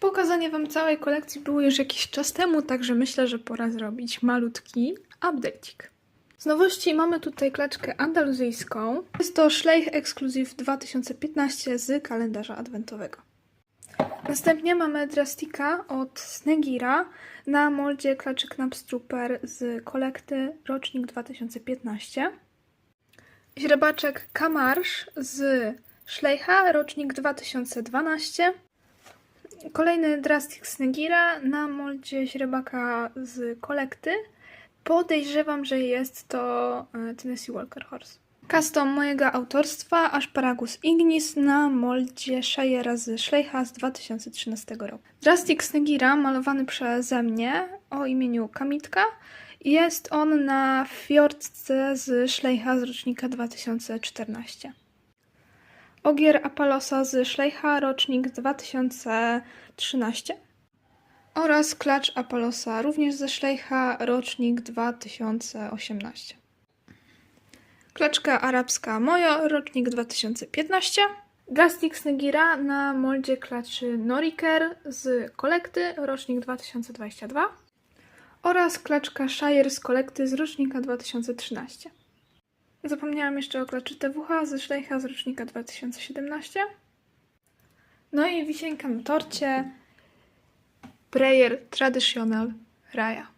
Pokazanie Wam całej kolekcji było już jakiś czas temu, także myślę, że pora zrobić malutki update'ik. Z nowości mamy tutaj klaczkę andaluzyjską. Jest to Schleich Exclusive 2015 z kalendarza adwentowego. Następnie mamy Drastika od Snegira na moldzie klaczek Knapstrooper z kolekty rocznik 2015. Źrebaczek Kamarsz z Schleicha rocznik 2012. Kolejny Drastic Snegira na moldzie źrebaka z kolekty. Podejrzewam, że jest to e, Tennessee Walker Horse. Custom mojego autorstwa Asparagus Ignis na moldzie Shayera z Schleicha z 2013 roku. Drastic Snegira malowany przeze mnie o imieniu Kamitka. Jest on na fiordce z Schleicha z rocznika 2014. Ogier Apalosa z Schleicha, rocznik 2013. Oraz klacz Apalosa, również ze Schleicha, rocznik 2018. Klaczka arabska Mojo, rocznik 2015. Drastic Snegira na moldzie klaczy Noriker z kolekty, rocznik 2022. Oraz klaczka Shire z kolekty z rocznika 2013. Zapomniałam jeszcze o klaczy TWH ze Schleicha z rocznika 2017. No i wisienka na torcie Prayer Traditional Raya.